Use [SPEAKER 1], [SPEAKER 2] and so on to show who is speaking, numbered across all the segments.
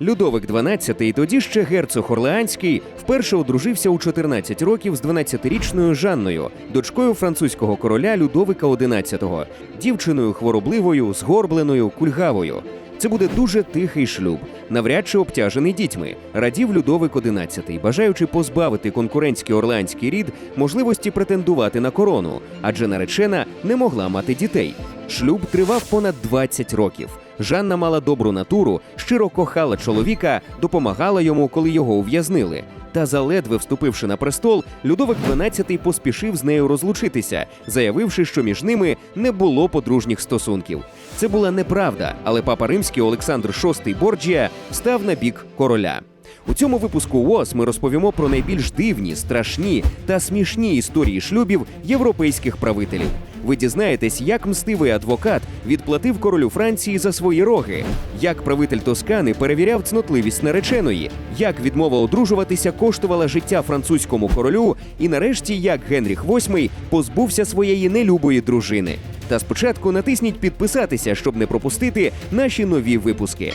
[SPEAKER 1] Людовик XII, тоді ще герцог Орлеанський, вперше одружився у 14 років з 12-річною Жанною, дочкою французького короля Людовика XI, дівчиною хворобливою, згорбленою, кульгавою. Це буде дуже тихий шлюб, навряд чи обтяжений дітьми. Радів Людовик XI, бажаючи позбавити конкурентський орлеанський рід можливості претендувати на корону, адже наречена не могла мати дітей. Шлюб тривав понад 20 років. Жанна мала добру натуру, щиро кохала чоловіка, допомагала йому, коли його ув'язнили. Та заледве вступивши на престол, Людовик XII поспішив з нею розлучитися, заявивши, що між ними не було подружніх стосунків. Це була неправда, але папа римський Олександр VI Борджія став на бік короля. У цьому випуску УОС ми розповімо про найбільш дивні, страшні та смішні історії шлюбів європейських правителів. Ви дізнаєтесь, як мстивий адвокат відплатив королю Франції за свої роги, як правитель Тоскани перевіряв цнотливість нареченої, як відмова одружуватися коштувала життя французькому королю, і нарешті як Генріх VIII позбувся своєї нелюбої дружини. Та спочатку натисніть підписатися, щоб не пропустити наші нові випуски.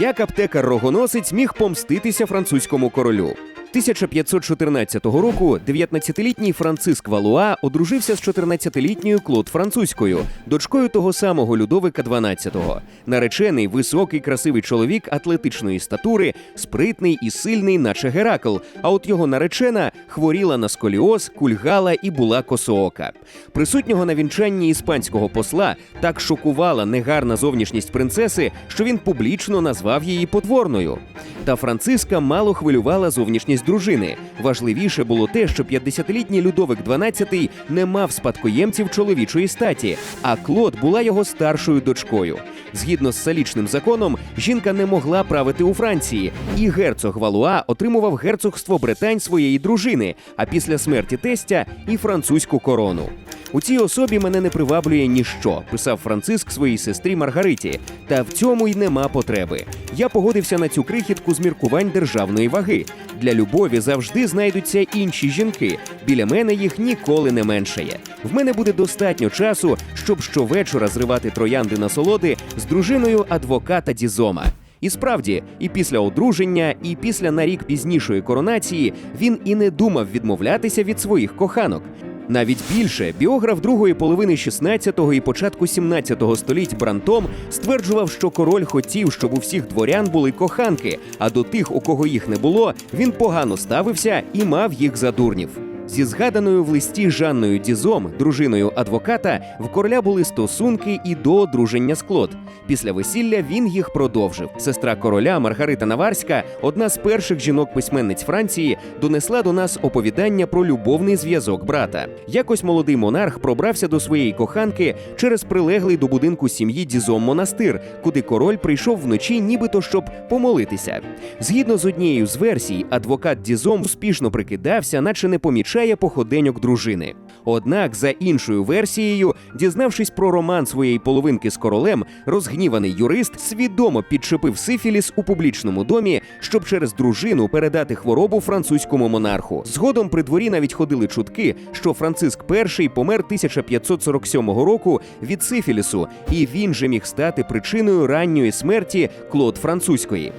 [SPEAKER 1] Як аптекар-рогоносець міг помститися французькому королю? 1514 року 19-літній Франциск Валуа одружився з 14-літньою Клод Французькою, дочкою того самого Людовика XII. Наречений високий красивий чоловік атлетичної статури, спритний і сильний, наче Геракл. А от його наречена хворіла на сколіоз, кульгала і була косоока. Присутнього на вінчанні іспанського посла так шокувала негарна зовнішність принцеси, що він публічно назвав її потворною. Та Франциска мало хвилювала зовнішність дружини. Важливіше було те, що 50-літній Людовик XII не мав спадкоємців чоловічої статі, а Клод була його старшою дочкою. Згідно з салічним законом, жінка не могла правити у Франції, і герцог Валуа отримував герцогство Британь своєї дружини, а після смерті тестя і французьку корону. У цій особі мене не приваблює ніщо, писав Франциск своїй сестрі Маргариті. Та в цьому й нема потреби. Я погодився на цю крихітку з міркувань державної ваги. Для любові завжди знайдуться інші жінки. Біля мене їх ніколи не меншає. В мене буде достатньо часу, щоб щовечора зривати троянди насолоди з дружиною адвоката Дізома. І справді, і після одруження, і після на рік пізнішої коронації він і не думав відмовлятися від своїх коханок. Навіть більше біограф другої половини 16-го і початку 17-го століть Брантом стверджував, що король хотів, щоб у всіх дворян були коханки, а до тих, у кого їх не було, він погано ставився і мав їх за дурнів. Зі згаданою в листі Жанною Дізом, дружиною адвоката, в короля були стосунки і до одруження з Клод. Після весілля він їх продовжив. Сестра короля Маргарита Наварська, одна з перших жінок-письменниць Франції, донесла до нас оповідання про любовний зв'язок брата. Якось молодий монарх пробрався до своєї коханки через прилеглий до будинку сім'ї Дізом монастир, куди король прийшов вночі, нібито щоб помолитися. Згідно з однією з версій, адвокат Дізом успішно прикидався, наче не помічає походеньок дружини. Однак, за іншою версією, дізнавшись про роман своєї половинки з королем, розгніваний юрист свідомо підчепив сифіліс у публічному домі, щоб через дружину передати хворобу французькому монарху. Згодом при дворі навіть ходили чутки, що Франциск І помер 1547 року від сифілісу, і він же міг стати причиною ранньої смерті Клод Французької.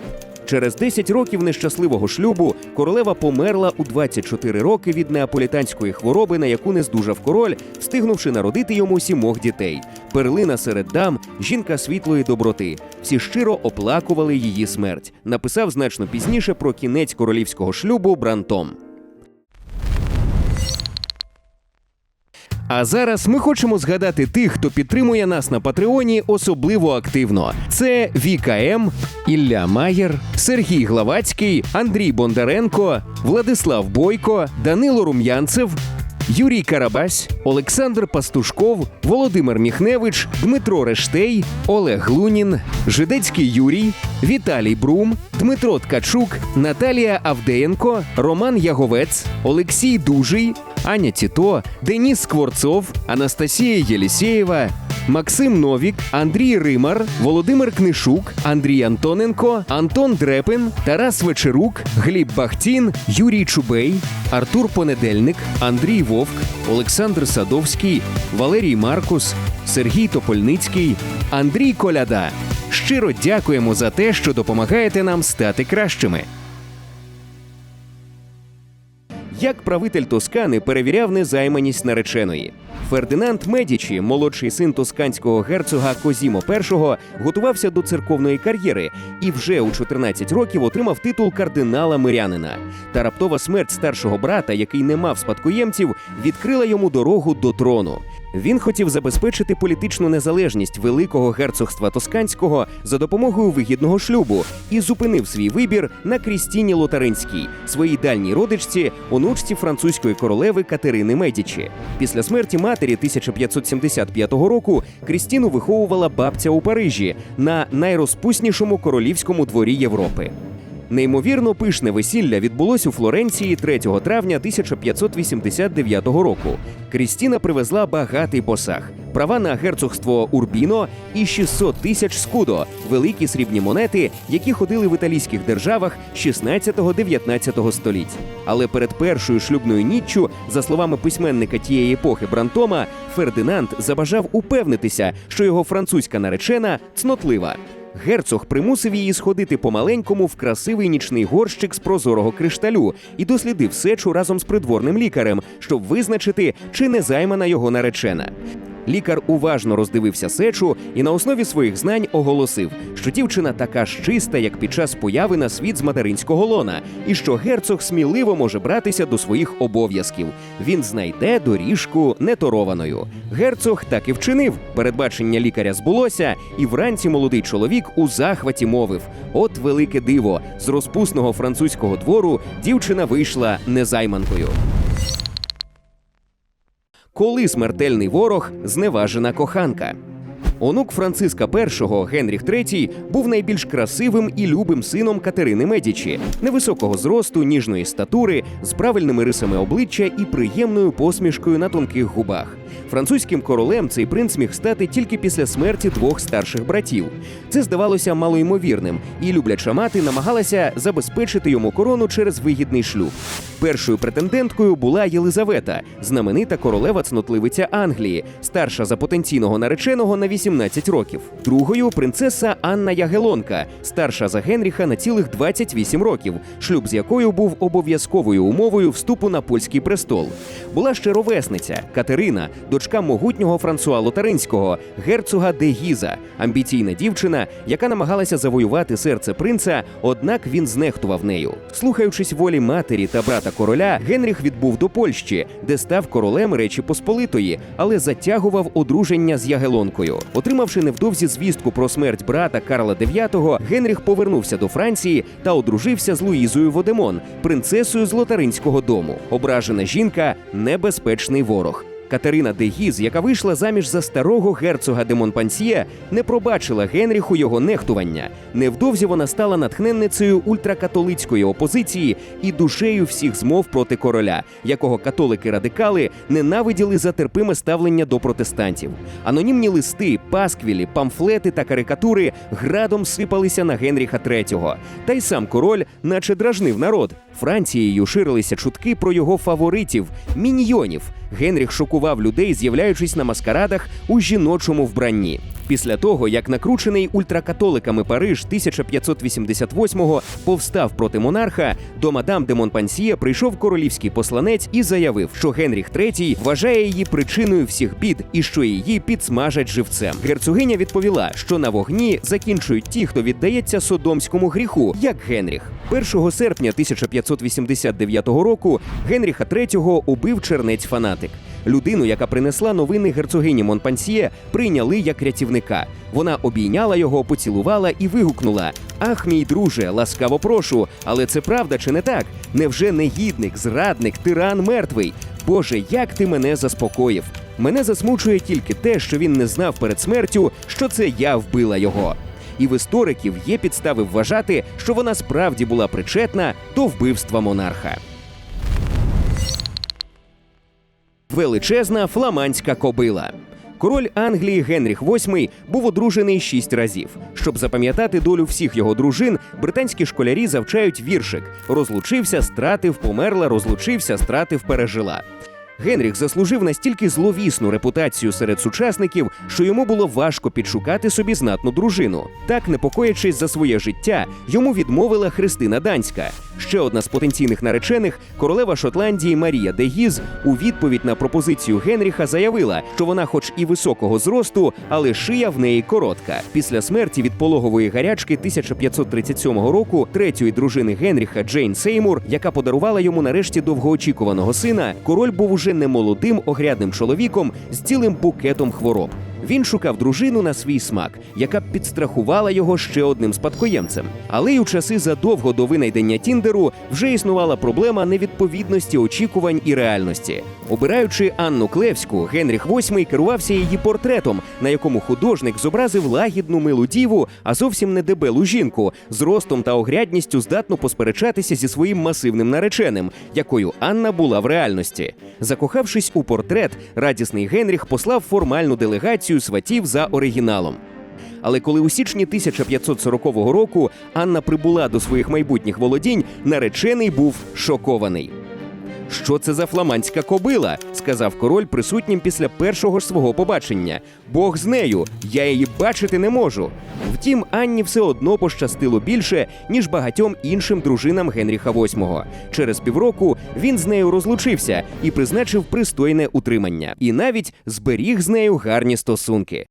[SPEAKER 1] Через 10 років нещасливого шлюбу королева померла у 24 роки від неаполітанської хвороби, на яку не здужав король, встигнувши народити йому сімох дітей. Перлина серед дам, жінка світлої доброти. Всі щиро оплакували її смерть. Написав значно пізніше про кінець королівського шлюбу Брантом. А зараз ми хочемо згадати тих, хто підтримує нас на Патреоні особливо активно. Це Віка М, Ілля Маєр, Сергій Главацький, Андрій Бондаренко, Владислав Бойко, Данило Рум'янцев. Юрій Карабась, Олександр Пастушков, Володимир Міхневич, Дмитро Рештей, Олег Лунін, Жидецький Юрій, Віталій Брум, Дмитро Ткачук, Наталія Авдеєнко, Роман Яговець, Олексій Дужий, Аня Тіто, Деніс Скворцов, Анастасія Єлісєєва, Максим Новік, Андрій Римар, Володимир Книшук, Андрій Антоненко, Антон Дрепин, Тарас Вечерук, Гліб Бахтін, Юрій Чубей, Артур Понедельник, Андрій Вовк, Олександр Садовський, Валерій Маркус, Сергій Топольницький, Андрій Коляда. Щиро дякуємо за те, що допомагаєте нам стати кращими. Як правитель Тоскани перевіряв незайманість нареченої. Фердинанд Медічі, молодший син тосканського герцога Козімо І, готувався до церковної кар'єри і вже у 14 років отримав титул кардинала мирянина. Та раптова смерть старшого брата, який не мав спадкоємців, відкрила йому дорогу до трону. Він хотів забезпечити політичну незалежність великого герцогства Тосканського за допомогою вигідного шлюбу і зупинив свій вибір на Крістіні Лотаринській, своїй дальній родичці, онучці французької королеви Катерини Медічі. Після смерті матері 1575 року Крістіну виховувала бабця у Парижі на найрозпуснішому королівському дворі Європи. Неймовірно пишне весілля відбулось у Флоренції 3 травня 1589 року. Крістіна привезла багатий посаг, права на герцогство Урбіно і 600 тисяч скудо, великі срібні монети, які ходили в італійських державах 16-19 століть. Але перед першою шлюбною ніччю, за словами письменника тієї епохи Брантома, Фердинанд забажав упевнитися, що його французька наречена цнотлива. Герцог примусив її сходити по-маленькому в красивий нічний горщик з прозорого кришталю і дослідив сечу разом з придворним лікарем, щоб визначити, чи не займана його наречена. Лікар уважно роздивився сечу і на основі своїх знань оголосив, що дівчина така ж чиста, як під час появи на світ з материнського лона, і що герцог сміливо може братися до своїх обов'язків. Він знайде доріжку неторованою. Герцог так і вчинив. Передбачення лікаря збулося, і вранці молодий чоловік у захваті мовив: От велике диво! З розпусного французького двору дівчина вийшла незайманкою. Коли смертельний ворог зневажена коханка. Онук Франциска І Генріх III був найбільш красивим і любим сином Катерини Медічі, невисокого зросту, ніжної статури, з правильними рисами обличчя і приємною посмішкою на тонких губах. Французьким королем цей принц міг стати тільки після смерті двох старших братів. Це здавалося малоймовірним, і любляча мати намагалася забезпечити йому корону через вигідний шлюб. Першою претенденткою була Єлизавета, знаменита королева цнотливиця Англії, старша за потенційного нареченого на 18 років. Другою принцеса Анна Ягелонка, старша за Генріха на цілих 28 років, шлюб з якою був обов'язковою умовою вступу на польський престол. Була ще ровесниця Катерина, дочка могутнього Франсуа Лотаринського, герцога де Гіза, амбіційна дівчина, яка намагалася завоювати серце принца, однак він знехтував нею. Слухаючись волі матері та брата короля, Генріх відбув до Польщі, де став королем Речі Посполитої, але затягував одруження з Ягелонкою. Отримавши невдовзі звістку про смерть брата Карла IX, Генріх повернувся до Франції та одружився з Луїзою Водемон, принцесою з Лотаринського дому. Ображена жінка небезпечний ворог. Катерина де Гіз, яка вийшла заміж за старого герцога де Монпансьє, не пробачила Генріху його нехтування. Невдовзі вона стала натхненницею ультракатолицької опозиції і душею всіх змов проти короля, якого католики-радикали ненавиділи за терпиме ставлення до протестантів. Анонімні листи, пасквілі, памфлети та карикатури градом сипалися на Генріха III. Та й сам король, наче дражнив народ. Францією ширилися чутки про його фаворитів міньйонів. Генріх шокував людей, з'являючись на маскарадах у жіночому вбранні. Після того, як накручений ультракатоликами Париж 1588-го повстав проти монарха, до мадам де Монпансьє прийшов королівський посланець і заявив, що Генріх III вважає її причиною всіх бід і що її підсмажать живцем. Герцогиня відповіла, що на вогні закінчують ті, хто віддається содомському гріху, як Генріх. 1 серпня 1589 року Генріха III убив чернець фанатик. Людину, яка принесла новини герцогині Монпансьє, прийняли як рятівника. Вона обійняла його, поцілувала і вигукнула: Ах, мій друже, ласкаво прошу, але це правда чи не так? Невже негідник, зрадник, тиран мертвий? Боже, як ти мене заспокоїв? Мене засмучує тільки те, що він не знав перед смертю, що це я вбила його. І в істориків є підстави вважати, що вона справді була причетна до вбивства монарха. Величезна фламандська кобила. Король Англії Генріх VIII був одружений шість разів. Щоб запам'ятати долю всіх його дружин, британські школярі завчають віршик: розлучився, стратив, померла, розлучився, стратив, пережила. Генріх заслужив настільки зловісну репутацію серед сучасників, що йому було важко підшукати собі знатну дружину. Так, непокоячись за своє життя, йому відмовила Христина Данська. Ще одна з потенційних наречених, королева Шотландії Марія де Гіз, у відповідь на пропозицію Генріха заявила, що вона, хоч і високого зросту, але шия в неї коротка. Після смерті від пологової гарячки 1537 року третьої дружини Генріха Джейн Сеймур, яка подарувала йому нарешті довгоочікуваного сина, король був уже не молодим огрядним чоловіком з цілим букетом хвороб. Він шукав дружину на свій смак, яка б підстрахувала його ще одним спадкоємцем. Але й у часи задовго до винайдення Тіндеру вже існувала проблема невідповідності очікувань і реальності. Обираючи Анну Клевську, Генріх VIII керувався її портретом, на якому художник зобразив лагідну милу діву, а зовсім не дебелу жінку, з ростом та огрядністю здатну посперечатися зі своїм масивним нареченим, якою Анна була в реальності. Закохавшись у портрет, радісний Генріх послав формальну делегацію сватів за оригіналом. Але коли у січні 1540 року Анна прибула до своїх майбутніх володінь, наречений був шокований. Що це за фламандська кобила? Сказав король присутнім після першого ж свого побачення. Бог з нею, я її бачити не можу. Втім, Анні все одно пощастило більше, ніж багатьом іншим дружинам Генріха VIII. Через півроку він з нею розлучився і призначив пристойне утримання, і навіть зберіг з нею гарні стосунки.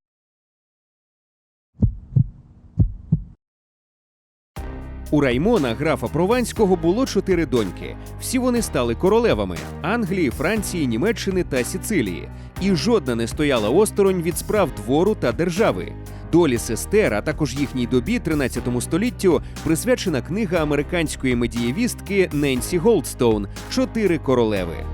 [SPEAKER 1] У Раймона, графа Прованського, було чотири доньки. Всі вони стали королевами Англії, Франції, Німеччини та Сіцилії. І жодна не стояла осторонь від справ двору та держави. Долі сестер, а також їхній добі 13 століттю присвячена книга американської медієвістки Ненсі Голдстоун Чотири королеви.